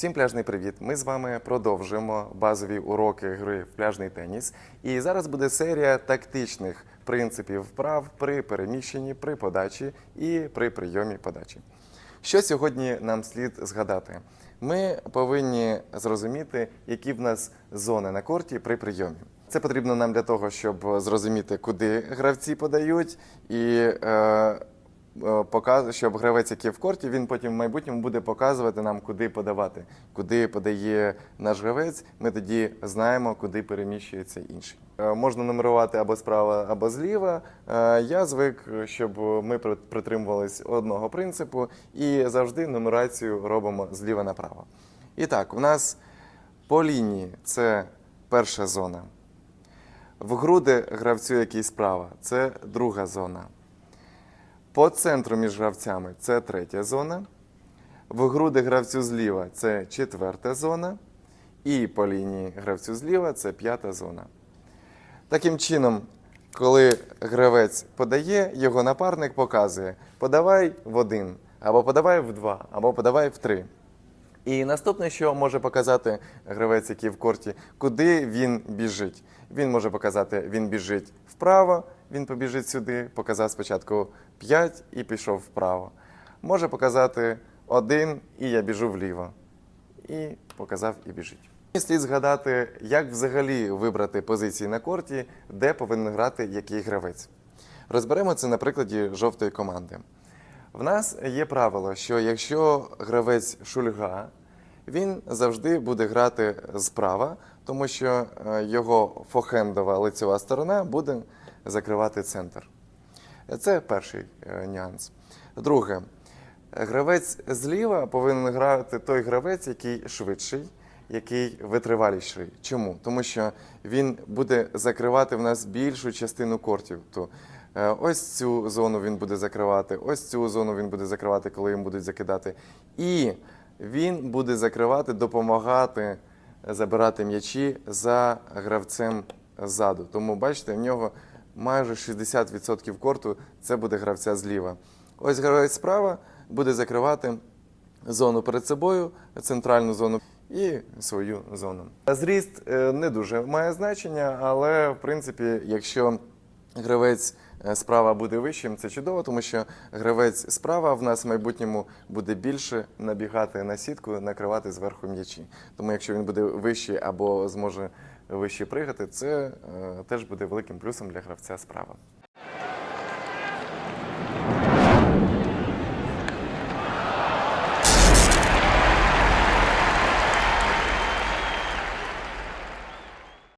Всім пляжний привіт! Ми з вами продовжуємо базові уроки гри в пляжний теніс. І зараз буде серія тактичних принципів вправ при переміщенні, при подачі і при прийомі подачі. Що сьогодні нам слід згадати? Ми повинні зрозуміти, які в нас зони на корті при прийомі. Це потрібно нам для того, щоб зрозуміти, куди гравці подають, і е, щоб гравець, який в корті, він потім в майбутньому буде показувати нам, куди подавати. Куди подає наш гравець, ми тоді знаємо, куди переміщується інший. Е, Можна нумерувати або справа, або зліва. Е, Я звик, щоб ми при- притримувались одного принципу і завжди нумерацію робимо зліва направо. І так, у нас по лінії це перша зона. В груди гравцю, який справа, це друга зона. По центру між гравцями це третя зона. В груди гравцю зліва це четверта зона. І по лінії гравцю зліва це п'ята зона. Таким чином, коли гравець подає, його напарник показує: подавай в один, або подавай в два, або подавай в три. І наступне, що може показати гравець, який в корті, куди він біжить. Він може показати, він біжить вправо, він побіжить сюди, показав спочатку 5 і пішов вправо. Може показати один і я біжу вліво. І показав і біжить. І Слід згадати, як взагалі вибрати позиції на корті, де повинен грати який гравець. Розберемо це на прикладі жовтої команди. В нас є правило, що якщо гравець шульга, він завжди буде грати справа, тому що е, його фохендова лицева сторона буде закривати центр. Це перший е, нюанс. Друге, гравець зліва повинен грати той гравець, який швидший, який витриваліший. Чому? Тому що він буде закривати в нас більшу частину кортів. То ось цю зону він буде закривати, ось цю зону він буде закривати, коли їм будуть закидати. І він буде закривати, допомагати забирати м'ячі за гравцем ззаду. Тому бачите, в нього майже 60% корту це буде гравця зліва. Ось гравець справа буде закривати зону перед собою, центральну зону і свою зону. Зріст е, не дуже має значення, але в принципі, якщо гравець е, справа буде вищим, це чудово, тому що гравець справа в нас в майбутньому буде більше набігати на сітку, накривати зверху м'ячі. Тому якщо він буде вищий або зможе вище пригати, це е, теж буде великим плюсом для гравця справа.